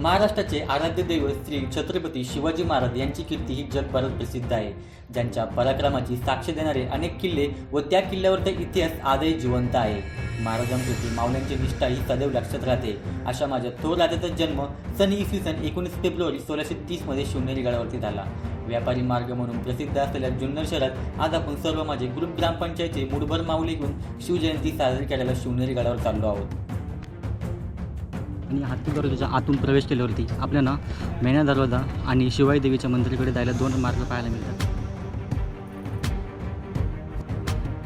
महाराष्ट्राचे आराध्य दैवत श्री छत्रपती शिवाजी महाराज यांची कीर्ती ही जगभरात प्रसिद्ध आहे. ज्यांच्या पराक्रमाची साक्ष देणारे अनेक किल्ले व त्या किल्ल्यावरचा इतिहास आजही जिवंत आहे. महाराजांप्रती मावल्यांची निष्ठा ही सदैव लक्षात राहते. अशा माझ्या थोर राजाचा जन्म सन इसवी सन एकोणीस फेब्रुवारी सोळाशे तीसमध्ये शिवनेरी गडावरती झाला. व्यापारी मार्ग म्हणून प्रसिद्ध असलेल्या जुन्नर शहरात आज आपण सर्व माझे ग्रुप ग्रामपंचायतीचे मुठभर माऊली घेऊन शिवजयंती साजरी करायला शिवनेरी गडावर चाललो आहोत. आणि हत्ती दरवाजाच्या आतून प्रवेश केल्यावरती आपल्याला मेण्या दरवाजा आणि शिवाई देवीच्या मंदिराकडे जायला दोन मार्ग पाहायला मिळतात.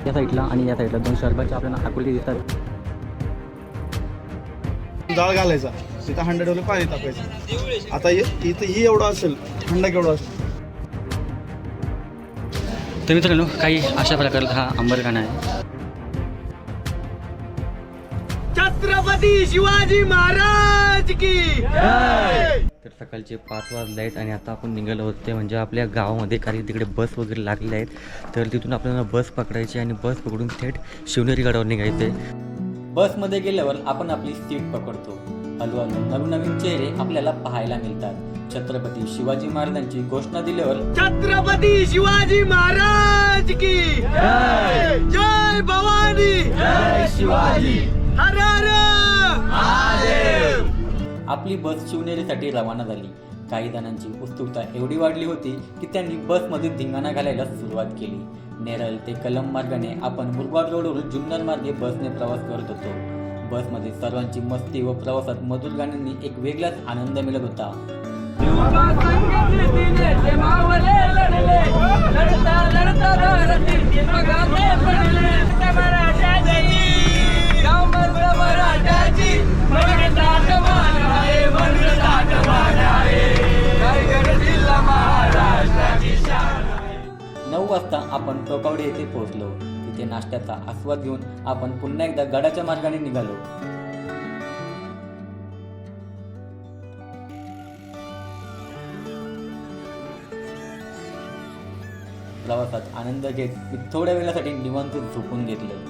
या साईडला आणि या साईडला दोन शर्बाच्या आपल्याला आकृती दिसतात. जाळ घालायचा. तिथं हंड्रेड डोले पाणी टाकायचं आता इथं ही एवढं असेल हंडा केवढं असेल? तर मित्रांनो काही अशा प्रकारचा हा अंबरखाना आहे. छत्रपती शिवाजी महाराज की. तर सकाळचे पाच वाजले आहेत आणि आता आपण निघालो आहोत ते म्हणजे आपल्या गावामध्ये काही तिकडे बस वगैरे लागलेल्या आहेत. तर तिथून आपल्याला बस पकडायची आणि बस पकडून थेट शिवनेरी गडावर निघायचं बसमध्ये गेल्यावर आपण आपली सीट पकडतो. हळूहळू नवीन नवीन चेहरे आपल्याला पाहायला मिळतात. छत्रपती शिवाजी महाराजांची घोषणा दिल्यावर छत्रपती शिवाजी महाराज की. जय भवानी. जय शिवाजी. हर हर आपली बस शिवनेरीसाठी रवाना झाली. काही जणांची उत्सुकता एवढी वाढली होती की त्यांनी बसमध्ये धिंगाणा घालायला सुरुवात केली. नेरळ ते कलम मार्गाने आपण मुरबाड रोडवरून जुन्नर मार्गे बसने प्रवास करत होतो. बसमध्ये सर्वांची मस्ती व प्रवासात मधुर गाण्यांनी एक वेगळाच आनंद मिळत होता. नऊ वाजता आपण टोकावडे येथे पोहोचलो. तिथे नाश्त्याचा आस्वाद घेऊन आपण पुन्हा एकदा गडाच्या मार्गाने निघालो. प्रवासात आनंद घेत मी थोड्या वेळासाठी निवांत झोपून घेतलं.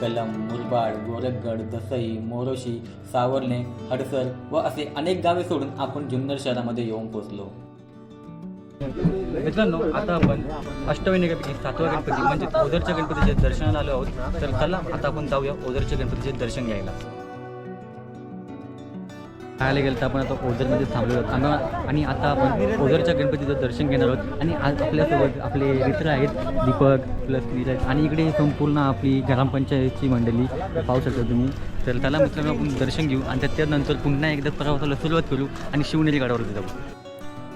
कलम मुरबाड गोरखगड दसई मोरोशी सावर्णे हडसर व असे अनेक गावे सोडून आपण जुन्नर शहरामध्ये येऊन पोहोचलो. मित्रांनो आता आपण अष्टविनायकापैकी सातवा गणपती म्हणजे ओझरच्या गणपतीचे दर्शनाला आलो आहोत. तर चला आता आपण जाऊया ओझरच्या गणपतीचे दर्शन घ्यायला. पाहायला गेलं तर आपण आता ओझरमध्ये थांबलो आहोत. आणि- आणि आता आपण ओझरच्या गणपतीचं दर्शन घेणार आहोत. आणि आज आपल्यासोबत आपले मित्र आहेत दीपक प्लस नीरज. आणि इकडे संपूर्ण आपली ग्रामपंचायतची मंडळी पाहू शकता तुम्ही. तर त्याला मित्रांनो आपण दर्शन घेऊ आणि त्याच्यानंतर पुन्हा एकदा प्रवासाला सुरुवात करू आणि शिवनेरी गडावरती जाऊ.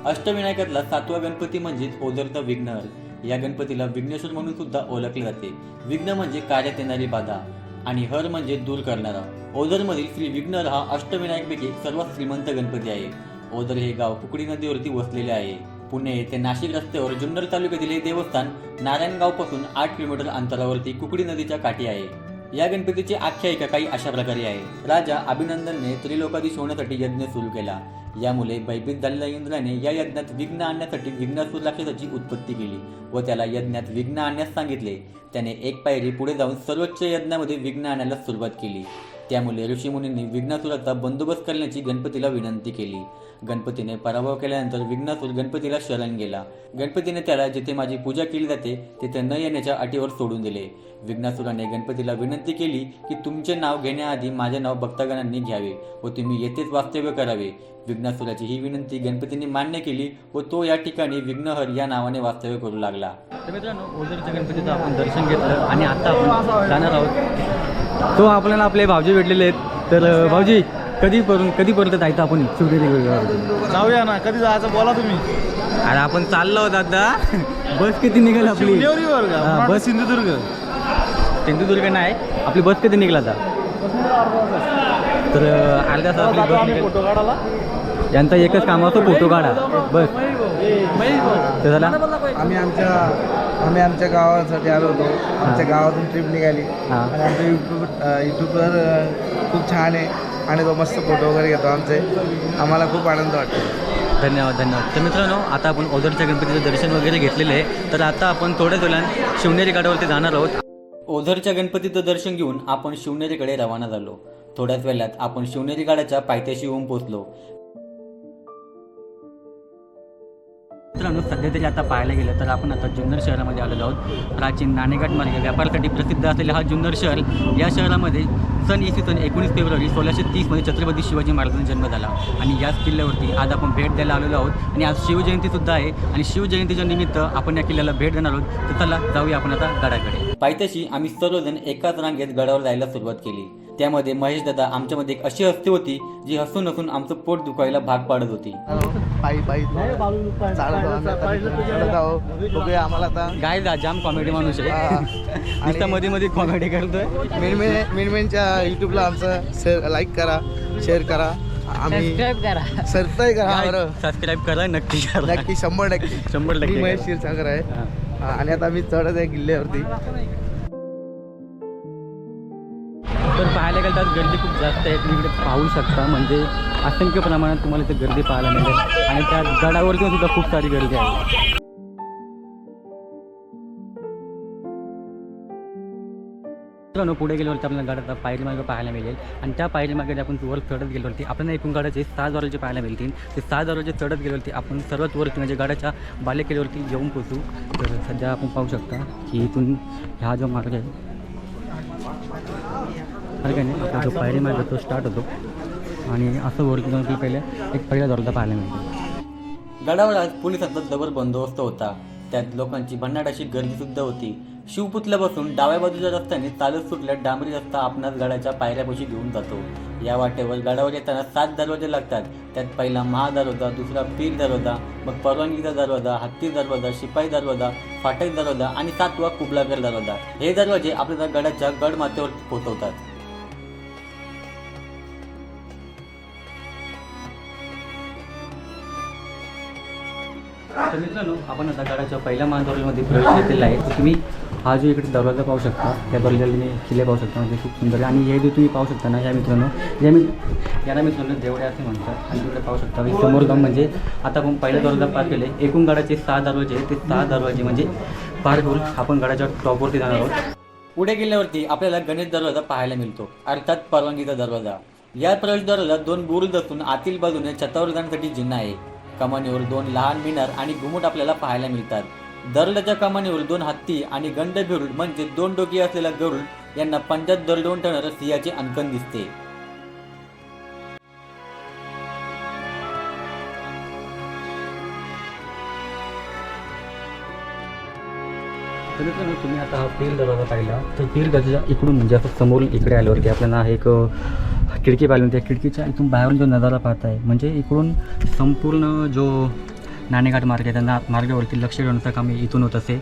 अष्टविनायकातला सातवा गणपती म्हणजेच ओझरचा विघ्नहर या गणपतीला विघ्नेश्वर म्हणून सुद्धा ओळखले जाते. विघ्न म्हणजे कार्यात येणारी बाधा. आणि हर म्हणजे दूर करणारा. ओझरमधील श्री विघ्नर हा अष्टविनायकपैकी सर्वात श्रीमंत गणपती आहे. ओझर हे गाव कुकडी नदीवरती वसलेले आहे. पुणे ते नाशिक रस्त्यावर जुन्नर तालुक्यातील हे देवस्थान नारायणगावपासून आठ किलोमीटर अंतरावरती कुकडी नदीच्या काठी आहे. या गणपतीची आख्यायिका काही अशा प्रकारे आहे. राजा अभिनंदनने त्रिलोकाधीश होण्यासाठी यज्ञ सुरू केला. यामुळे भयभीत झालेल्या इंद्राने या यज्ञात विघ्न आणण्यासाठी विघ्नासूर राक्षसाची उत्पत्ती केली व त्याला यज्ञात विघ्न आणण्यास सांगितले. त्याने एक पायरी पुढे जाऊन सर्वोच्च यज्ञामध्ये विघ्न आणायला सुरुवात केली. त्यामुळे ऋषीमुनींनी विघ्नासुराचा बंदोबस्त करण्याची गणपतीला विनंती केली. गणपतीने पराभव केल्यानंतर विघ्नासूर गणपतीला शरण गेला. गणपतीने त्याला जिथे माझी पूजा केली जाते तिथे न येण्याच्या अटीवर सोडून दिले. विघ्नासुराने गणपतीला विनंती केली की तुमचे नाव घेण्याआधी माझे नाव भक्तगणांनी घ्यावे व तुम्ही येथेच वास्तव्य करावे. विघ्नासुराची ही विनंती गणपतीने मान्य केली व तो या ठिकाणी विघ्नहर या नावाने वास्तव्य करू लागला. तर मित्रांनो ओझरच्या गणपतीचं आपण दर्शन घेतलं आणि आता आपण जाणार आहोत तो आपल्याला आपले भाऊजी भेटलेले आहेत. तर भाऊजी कधी करून कधीपर्यंत जायचं आपण शिवनेरी जाऊया ना. कधी जायचं बोला तुम्ही. अरे आपण चाललो आहोत आता. बस किती निघेल आपली? हा, बस. सिंधुदुर्ग. सिंधुदुर्ग नाही. आपली बस कधी निघेल आता? तर अर्ध्या तास आपली बस निघेल. फोटो काढायला यांचा एकच काम असतो फोटो काढा. बस. तर झाला आम्ही आमच्या आम्ही आमच्या गावासाठी आलो होतो. आमच्या गावातून ट्रिप निघाली. आणि आमच्या यूट्यूब यूट्यूबवर खूप छान आहे. आणि तो मस्त फोटो वगैरे घेतो आमचे. आम्हाला खूप आनंद वाटतो. धन्यवाद धन्यवाद. तर मित्रांनो आता आपण ओझरच्या गणपतीचं दर्शन वगैरे घेतलेलं आहे. तर आता आपण थोड्याच वेळात शिवनेरी गडावरती जाणार आहोत. ओझरच्या गणपतीचं दर्शन घेऊन आपण शिवनेरीकडे रवाना झालो. थोड्याच वेळात आपण शिवनेरी गडाच्या पायथ्याशी येऊन पोहोचलो. मित्रांनो सध्या तरी आता पाहायला गेलं तर आपण आता जुन्नर शहरामध्ये आलेलो आहोत. प्राचीन नाणेघाट मार्ग व्यापारासाठी प्रसिद्ध असलेला हा जुन्नर शहर या शहरामध्ये सन इसवी सन एकोणीस फेब्रुवारी सोळाशे तीसमध्ये छत्रपती शिवाजी महाराजांचा जन्म झाला. आणि याच किल्ल्यावरती आज आपण भेट द्यायला आलेलो आहोत. आणि आज शिवजयंतीसुद्धा आहे. आणि शिवजयंतीच्या निमित्त आपण या किल्ल्याला भेट देणार आहोत. तर चला जाऊया आपण आता गडाकडे. पायथ्याशी आम्ही सर्वजण एकाच रांगेत गडावर जायला सुरुवात केली. त्यामध्ये महेश दादा आमच्यामध्ये एक अशी हस्ती होती जी हसून हसून आमचं पोट दुखायला भाग पाडत होती. पायी पायी चालत. बघूया आम्हाला आता. काय जा जाम कॉमेडी माणूस. आहे. नुसतं मध्ये मध्ये कॉमेडी करतोय. मिनमेन मिनमेनच्या यूट्यूबला आमचं शेअर लाईक करा शेअर करा. आम्ही करा. सबस्क्राईब करा सबस्क्राईब करा नक्की करा. नक्की शंभर टक्के. शंभर टक्के मी महेश. क्षीरसागर आहे. आणि आता मी चढत आहे किल्ल्यावरती. पाहायला गेलं तर गर्दी खूप जास्त आहे. तुम्ही इकडे पाहू शकता. म्हणजे असंख्य प्रमाणात तुम्हाला इथे गर्दी पाहायला मिळेल. आणि त्या गडावरती सुद्धा खूप सारी गर्दी आहे. मित्रांनो पुढे गेल्यावरती आपल्याला गडाचा पायरी मार्ग पाहायला मिळेल. आणि त्या पायरी मार्गाने आपण वर चढत गेल्यावरती आपल्याला एकूण गडाचे सहा दरवाजे पाहायला मिळतील ते सहा दरवाजे चढत गेल्यावरती आपण सर्वात वरती म्हणजे गडाच्या बालेकिल्ल्यावरती येऊन पोचू तर सध्या आपण पाहू शकता की इथून हा जो मार्ग आहे मार्गाने आपला जो पायरी मार्ग तो स्टार्ट होतो. आणि असं वरती जाऊन आपल्याला पहिले एक पहिला दरवाजा पाहायला मिळतो गडावर आज पोलिसांचा जबर बंदोबस्त होता. त्यात लोकांची भन्नाट अशी गर्दी सुद्धा होती. शिवपुतल्यापासून डाव्या बाजूच्या रस्त्याने चालत सुटल्या डांबरी रस्ता आपणास गडाच्या पायऱ्यापाशी घेऊन जातो. या वाटेवर गडावर येताना सात दरवाजे लागतात. त्यात पहिला महादरवाजा दुसरा पीर दरवाजा मग परवानगीचा दरवाजा हत्ती दरवाजा शिपाई दरवाजा फाटक दरवाजा आणि सातवा कुबलागर दरवाजा. हे दरवाजे आपल्याला गडाच्या गड माथ्यावर पोहोचवतात. तर मित्रांनो आपण आता गडाच्या पहिल्या महादरवाजामध्ये प्रवेश घेतलेला आहे. तुम्ही हा जो इकडे दरवाजा पाहू शकता त्या दरवाजाला तुम्ही किल्ले पाहू शकता म्हणजे खूप सुंदर आहे. आणि हे जे तुम्ही पाहू शकता ना या मित्रांनो या मी याला मित्रांनो देवडे असे म्हणतात. आणि तिकडे पाहू शकता समोर जाऊन म्हणजे आता आपण पहिला दरवाजा पार केले एकूण गडाचे सहा दरवाजे आहेत. ते सहा दरवाजे म्हणजे पार करून आपण गडाच्या टॉपवरती जाणार आहोत. पुढे गेल्यावरती आपल्याला गणेश दरवाजा पाहायला मिळतो. अर्थात परवानगीचा दरवाजा. या प्रवेशद्वाराला दोन बुरुज असून आतील बाजूने छतावर जाण्यासाठी जिन्हा आहे. कमानीवर दोन लहान मिनर आणि घुमट आपल्याला पाहायला मिळतात. दरडाच्या कमानीवर दोन हत्ती आणि गंड भिरुड म्हणजे दोन डोकी असलेला गरुड यांना पंजाब दरडवून ठेवणारं सिंहाचे अंकन दिसते. तर मित्रांनो तुम्ही आता हा पीर दरवाजा पाहिला. तर पीर दरवाजा इकडून म्हणजे असं समोरून इकडे आल्यावरती आपल्याला एक खिडकी पाहिली त्या खिडकीच्या इथून बाहेरून जो नजारा पाहताय म्हणजे इकडून संपूर्ण जो नाणेघाट मार्ग आहे त्यांना मार्गावरती लक्ष ठेवण्याचं काम इथून होत असे.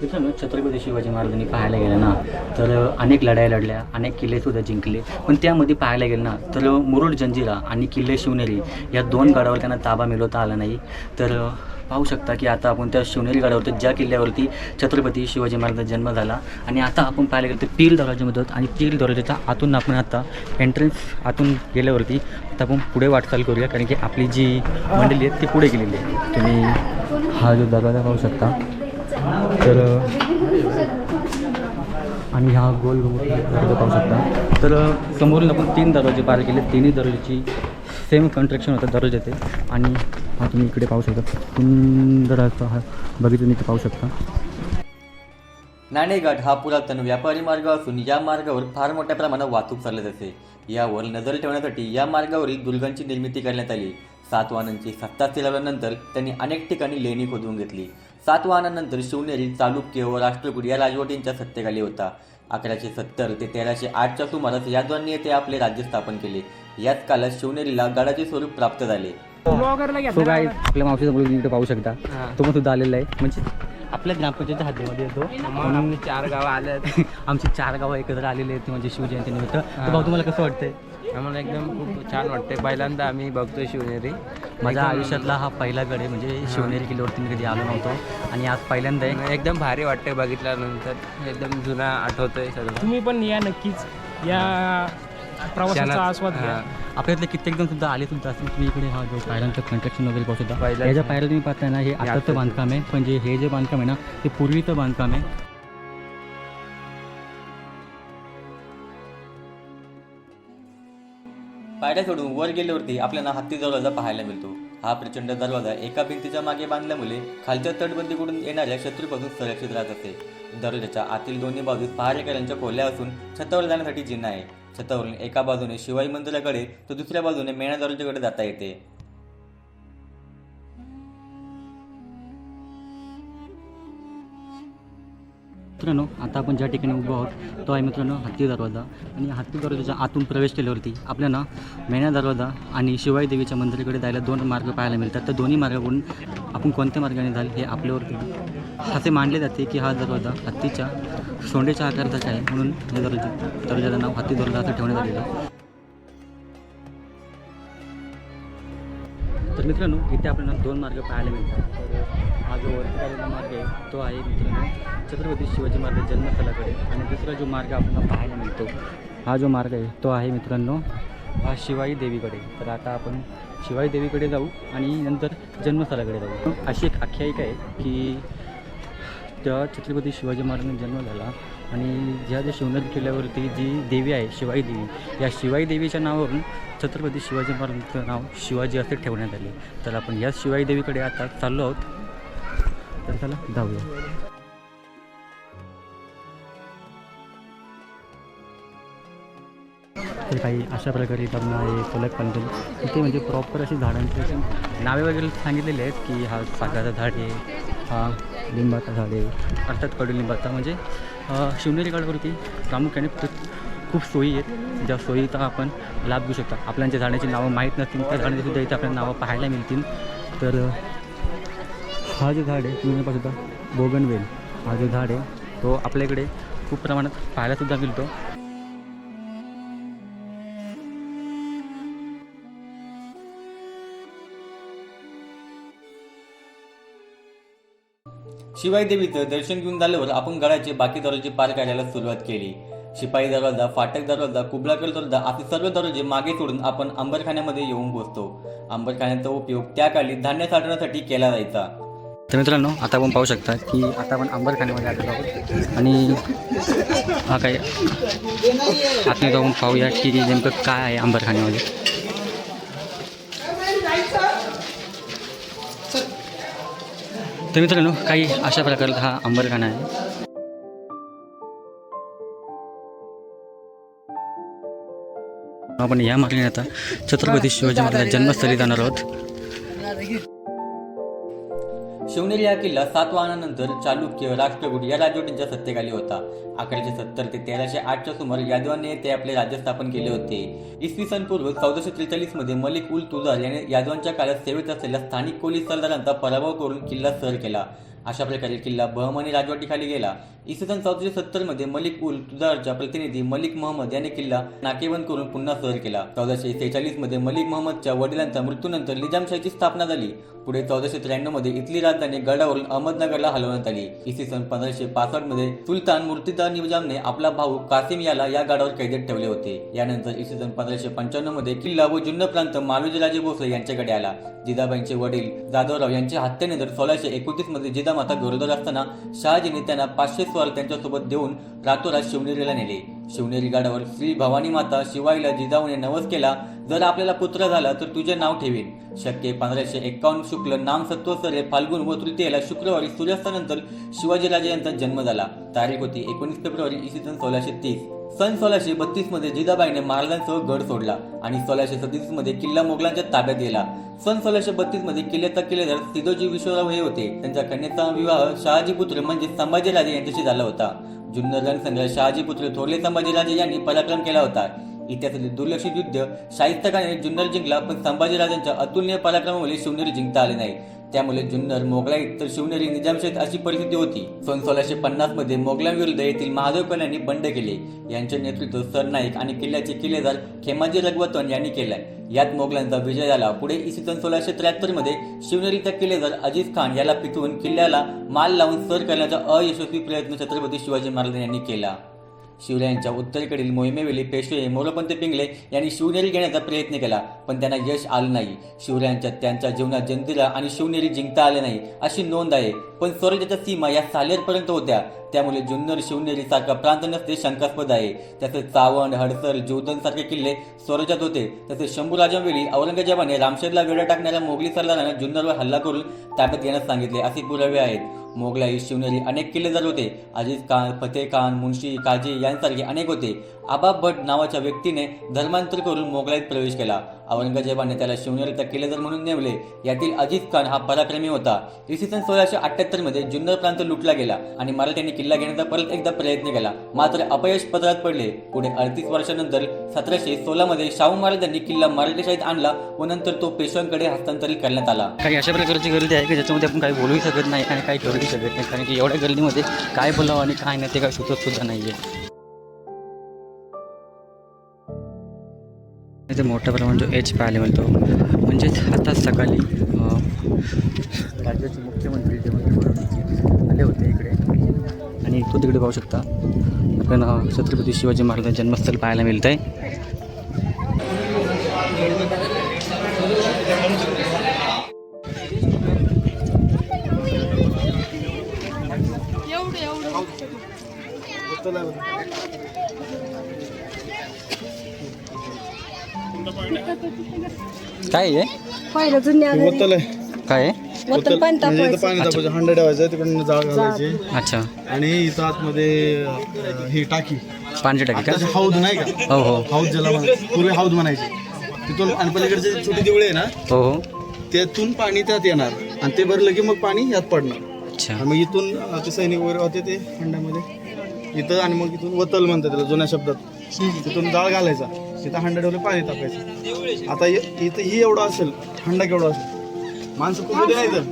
मित्रांनो छत्रपती शिवाजी महाराजांनी पाहायला गेलं ना तर अनेक लढाया लढल्या अनेक किल्लेसुद्धा जिंकले. पण त्यामध्ये पाहायला गेलं ना तर मुरुड जंजिरा आणि किल्ले शिवनेरी या दोन गडावर त्यांना ताबा मिळवता आला नाही. तर पाहू शकता की आता आपण त्या शिवनेरी गडावरती ज्या किल्ल्यावरती छत्रपती शिवाजी महाराजांचा जन्म झाला आणि आता आपण पाहायला गेलं तर पीर दरवाजामध्ये आणि पीर दरवाजाच्या आतून आपण आता एंट्रन्स आतून गेल्यावरती आता आपण पुढे वाटचाल करूया कारण की आपली जी मंडळी आहेत ती पुढे गेलेली आहे तुम्ही हा जो दरवाजा पाहू शकता. तर आणि हा गोल दरवाजा पाहू शकता. तर समोरून आपण तीन दरवाजे पार केले. तिन्ही दरवाजेची सेम कॉन्ट्रॅक्शन होतं दरवाजाचे आणि हा तुम्ही इकडे पाहू शकता. सुंदर असा हा बघितलं इथे पाहू शकता. नाणेघाट हा पुरातन व्यापारी मार्ग असून या मार्गावर फार मोठ्या प्रमाणात वाहतूक चालत असे. यावर नजर ठेवण्यासाठी या मार्गावरील दुर्गांची निर्मिती करण्यात आली. सातवाहनांची सत्ता स्थिरावल्यानंतर त्यांनी अनेक ठिकाणी लेणी खोदून घेतली. सातवाहनानंतर शिवनेरी चालुक्य व राष्ट्रकूट या राजवटींच्या सत्तेखाली होता. अकराशे सत्तर ते तेराशे आठच्या सुमारास या दोन्ही येथे आपले राज्य स्थापन केले. याच काळात शिवनेरीला गडाचे स्वरूप प्राप्त झाले. सो काय आपल्या मावशीचा मुलगी इकडे पाहू शकता. तो पण सुद्धा आलेला आहे. म्हणजे आपल्या ग्रामपंचायतच्या हद्दीमध्ये येतो. म्हणून चार गाव आले आमची चार गावं एकत्र आलेली आहेत. ती म्हणजे शिवजयंती निमित्त तर भाऊ तुम्हाला कसं वाटतंय? आम्हाला एकदम खूप छान वाटते पहिल्यांदा आम्ही बघतोय शिवनेरी. माझ्या आयुष्यातला हा पहिला गड आहे. म्हणजे शिवनेरी किल्ल्यावरती मी कधी आलो नव्हतो. आणि आज पहिल्यांदा आहे. एकदम भारी वाटते बघितल्यानंतर. एकदम जुना आठवतोय सगळं. तुम्ही पण या नक्कीच. या प्रवासाचा आस्वाद घ्या. हा. आपल्यातले कित्येक जण सुद्धा आले सुद्धा असतील तुम्ही इकडे हा जो पायऱ्यांचं कन्स्ट्रक्शन वगैरे पाहू शकता पहिल्याच याच्या पायऱ्या तुम्ही पाहताय ना हे आताचं. बांधकाम आहे. पण जे हे जे बांधकाम आहे ना ते पूर्वीचं बांधकाम आहे. पायऱ्या सोडून वर गेल्यावरती आपल्याला हत्ती दरवाजा पाहायला मिळतो. हा प्रचंड दरवाजा एका भिंतीच्या मागे बांधल्यामुळे खालच्या तटबंदीकडून येणाऱ्या शत्रूपासून सुरक्षित राहत असे दरवाजाच्या आतील दोन्ही बाजूस पहारेकऱ्यांच्या खोल्या असून छतावर जाण्यासाठी जिना आहे. छतावरून एका बाजूने शिवाई मंदिराकडे तर दुसऱ्या बाजूने मेणा दरवाजाकडे जाता येते. मित्रांनो आता आपण ज्या ठिकाणी उभो आहोत तो आहे मित्रांनो हत्ती दरवाजा. आणि हत्ती दरवाजाच्या आतून प्रवेश केल्यावरती आपल्याला मेण्या दरवाजा आणि शिवाई देवीच्या मंदिराकडे जायला दोन मार्ग पाहायला मिळतात. तर दोन्ही मार्गाकडून आपण कोणत्या मार्गाने जाल हे आपल्यावरती असे मानले जाते की हा दरवाजा हत्तीच्या सोंडेच्या आकाराचा आहे म्हणून या दर्जा दरवाजाचं नाव हाती दर्जा असं ठेवण्यात आलेलं आहे. तर मित्रांनो इथे आपल्याला दोन मार्ग पाहायला मिळतात. तर हा जो वरती आलेला मार्ग आहे तो आहे मित्रांनो छत्रपती शिवाजी महाराज जन्मस्थळाकडे. आणि दुसरा जो मार्ग आपल्याला पाहायला मिळतो हा जो मार्ग आहे तो आहे मित्रांनो हा शिवाई देवीकडे. तर आता आपण शिवाई देवीकडे जाऊ आणि नंतर जन्मस्थळाकडे जाऊ. अशी एक आख्यायिका आहे की त्या छत्रपती शिवाजी महाराजांचा जन्म झाला. आणि ज्या ज्या शिवनेरी किल्ल्यावरती जी देवी आहे शिवाई देवी या शिवाई देवीच्या नावावरून छत्रपती शिवाजी महाराजांचं नाव शिवाजी असे ठेवण्यात आले. तर आपण या शिवाई देवीकडे आता चाललो आहोत. तर चला जाऊया. तर काही अशा प्रकारे लग्न आहे फलक बांधून इथे म्हणजे प्रॉपर अशी झाडांचे नावे वगैरे सांगितलेले आहेत की हा सागाचं झाड आहे हा लिंबाचा झाडे अर्थात कडुलिंबाचा म्हणजे शिवनेरी गडावरती प्रामुख्याने खूप सोयी आहेत. ज्या सोयीचा आपण लाभ घेऊ शकता. आपल्याच्या झाडाची नावं माहीत नसतील त्या झाडांची सुद्धा इथे आपल्याला नावं पाहायला मिळतील. तर हा जो झाड आहे तुम्ही बोगनवेल. हा जो झाड आहे तो आपल्याकडे खूप प्रमाणात पाहायलासुद्धा मिळतो. शिवाई देवीचं दर्शन घेऊन झाल्यावर आपण गडाचे बाकी दरवाजे पार करायला सुरुवात केली. शिपाई दरवाजा फाटक दरवाजा कुबलाकर दरवाजा असे सर्व दरवाजे मागे सोडून आपण अंबरखान्यामध्ये येऊन पोहोचतो अंबरखान्याचा उपयोग त्या काळी धान्य साठवण्यासाठी केला जायचा. तर मित्रांनो आता आपण पाहू शकता की आता आपण अंबरखान्यामध्ये आलेलो आहोत. आणि हा काय आता जाऊन पाहूया की नेमकं काय आहे अंबरखान्यामध्ये तर मित्रांनो काही अशा प्रकारचा हा अंबरखाना आहे. आपण या मार्गाने आता छत्रपती शिवाजी महाराज जन्मस्थळी जाणार आहोत. शिवनेरी हा किल्ला सातवाहनानंतर चालुक्य राष्ट्रकूट या राजवटींच्या सत्तेखाली होता. अकराशे सत्तर ते तेराशे आठच्या सुमार यादवांनी ते आपले राज्य स्थापन केले होते. इसवी सन पूर्व चौदाशे त्रेचाळीसमध्ये मलिक उल तुजार याने यादवांच्या काळात सेवेत असलेल्या स्थानिक पोलीस सरदारांचा पराभव करून किल्ला सर केला. अशा प्रकारे किल्ला बहमनी राजवटीखाली गेला. इसवी सन चौदाशे सत्तरमध्ये मलिक उल तुजारच्या प्रतिनिधी मलिक महम्मद याने किल्ला नाकेबंद करून पुन्हा सर केला. चौदाशे सेहेचाळीसमध्ये मलिक महम्मदच्या वडिलांच्या मृत्यूनंतर निजामशाहीची स्थापना झाली. पुढे चौदाशे त्र्याण्णवमध्ये इथली राजधानी गडावरून अहमदनगरला हलवण्यात आली. इसवी सन पंधराशे पासष्टमध्ये सुलतान मुर्तिदार निजामने आपला भाऊ कासिम याला या गडावर कैदेत ठेवले होते. यानंतर इसवी सन पंधराशे पंच्याण्णवमध्ये किल्ला व जुन्न प्रांत मालोजीराजे भोसले यांच्याकडे आला. जिजाबाईंचे वडील जाधवराव यांच्या हत्येनंतर सोळाशे एकोणतीसमध्ये जिजामाता गरोदर असताना शहाजीने त्यांना पाचशे स्वार त्यांच्यासोबत देऊन रातोरात शिवनेरीला नेले. शिवनेरी गाडावर श्री भवानी माता शिवाईला जिजाऊने नवस केला जर आपल्याला पुत्र झाला तर तुझे नाव ठेवीन. शक्य पंधराशे एक्कावन्न शुक्ल नाम सत्वसरे फाल्गुन व तृतीयेला शुक्रवारी सूर्यास्तानंतर शिवाजीराजे यांचा जन्म झाला. तारीख होती एकोणीस फेब्रुवारी इसवी सन सोळाशे तीस. सन सोळाशे बत्तीसमध्ये जिजाबाईने महाराजांसह गड सोडला आणि सोळाशे सदतीसमध्ये किल्ला मोगलांच्या ताब्यात गेला. सन सोळाशे बत्तीसमध्ये किल्ल्याचा किल्लेदार सिद्धोजी विश्वराव हे होते. त्यांच्या कन्याचा विवाह शहाजी पुत्र म्हणजे संभाजीराजे यांच्याशी झाला होता. जुन्नर रणसंग्रह शहाजी पुत्र थोरले संभाजीराजे यांनी पराक्रम केला होता. इतिहासातील दुर्लक्षित युद्ध शाहिस्तखाने जुन्नर जिंकला पण संभाजीराजांच्या अतुलनीय पराक्रमामुळे शिवनेरी जिंकता आले नाही. त्यामुळे जुन्नर मोगलाई तर शिवनेरी निजामशाहीत अशी परिस्थिती होती. सन सोळाशे पन्नासमध्ये मोगलांविरुद्ध येथील महादेव कल्याणी बंड केले. यांचे नेतृत्व सरनाईक आणि किल्ल्याचे किल्लेदार खेमाजी रघुवतन यांनी केलाय. यात मोगलांचा विजय झाला. पुढे इसवी सन सोळाशे त्र्याहत्तरमध्ये शिवनेरीचा किल्लेदार अजीज खान याला पिटवून किल्ल्याला माल लावून सर करण्याचा अयशस्वी प्रयत्न छत्रपती शिवाजी महाराज यांनी केला. शिवरायांच्या उत्तरेकडील मोहिमेवेळी पेशवे मोरोपंत पिंगले यांनी शिवनेरी घेण्याचा प्रयत्न केला पण त्यांना यश आलं नाही. शिवरायांच्या त्यांच्या जीवनात जंजिरा आणि शिवनेरी जिंकता आले नाही अशी नोंद आहे. पण स्वराज्याच्या सीमा या सालेरपर्यंत होत्या. त्यामुळे जुन्नर शिवनेरी सारखा प्रांत नसते शंकास्पद आहे. तसेच चावंड हडसर जोधन सारखे किल्ले स्वराज्यात होते. तसेच शंभूराजांवेळी औरंगजेबाने रामशेरला वेढा टाकणाऱ्या मोगली सरदारांना जुन्नरवर हल्ला करून ताब्यात घेण्यास सांगितले असे पुरावे आहेत. मोगलाई शिवनेरी अनेक किल्लेदार होते. अजित खान फतेह खान मुन्शी काजी यांसारखे अनेक होते. आबाब भट नावाच्या व्यक्तीने धर्मांतर करून मोगलाईत प्रवेश केला. औरंगजेबाने त्याला शिवनेरीचा किल्लेदार म्हणून नेमले. यातील अजित खान हा पराक्रमी होता. इसवी सन सोळाशे अठ्ठ्याहत्तरमध्ये जुन्नर प्रांत लुटला गेला आणि मराठ्यांनी किल्ला घेण्याचा परत एकदा प्रयत्न केला. मात्र अपयश पदरात पडले. पुढे अडतीस वर्षानंतर सतराशे सोळा मध्ये शाहू महाराजांनी किल्ला मराठेशाहीत आणला व नंतर तो पेशव्यांकडे हस्तांतरित करण्यात आला. काही अशा प्रकारची गर्दी आहे की ज्याच्यामध्ये आपण काही बोलूही शकत नाही आणि काही करूही शकत नाही. कारण की एवढ्या गर्दीमध्ये काय बोलावं आणि काय नाही ते काय सुचत सुद्धा नाही आहे इथे मोठ्या प्रमाणात जो एच पाहायला मिळतो म्हणजेच आता सकाळी राज्याचे मुख्यमंत्री देवेंद्र फडणवीस आले होते इकडे. आणि तो तिकडे पाहू शकता. आपल्याला छत्रपती शिवाजी महाराज जन्मस्थळ पाहायला मिळत आहे काय आहे? पहिलं जुन्या हे वतल आहे. काय आहे? वतन पाणी म्हणजे इथं तापवायचं. पाणी तापायचं हंडा ठेवायचं तिकडून जाळ घालायचे. अच्छा. आणि इथं आतमध्ये अं, ही टाकी. पाण्याची टाकी का? आताचे हौद नाही का? हो हो. हौद ज्याला म्हणायचं पूर्वी हौद म्हणायचे. तिथून आणि पलीकडचे छोटी दिवळे आहे ना हो हो. त्यातून पाणी त्यात येणार. आणि ते भरलं की मग पाणी यात पडणार. अच्छा. आणि मग इथून अं, ते सैनिक वगैरे होते ते हंड्यामध्ये. इथं आणि मग इथून वतल म्हणतात त्याला जुन्या शब्दात. तिथून जाळ घालायचा. तिथं हंडा ठेवले पाणी तापायचं. आता इथं ही एवढं असेल हंडा केवढा असेल? माणसं खूप नाही तर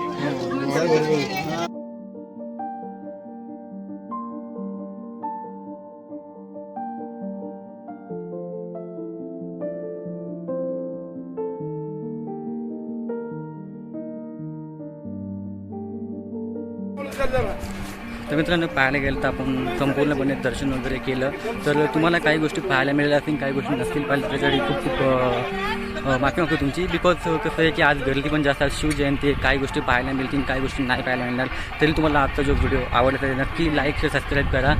तर मित्रांनो पाहायला गेलं तर आपण संपूर्णपणे दर्शन वगैरे केलं. तर तुम्हाला काही गोष्टी पाहायला मिळाल्या असतील काही गोष्टी नसतील पाहिजे त्याच्यासाठी खूप खूप माफी मागतो तुमची. बिकॉज कसं आहे की आज गर्दी पण जास्त आहे शिवजयंती काही गोष्टी पाहायला मिळतील काही गोष्टी नाही पाहायला मिळणार. तरी तुम्हाला आजचा जो व्हिडिओ आवडला तर नक्की लाईक शेअर सबस्क्राईब करा.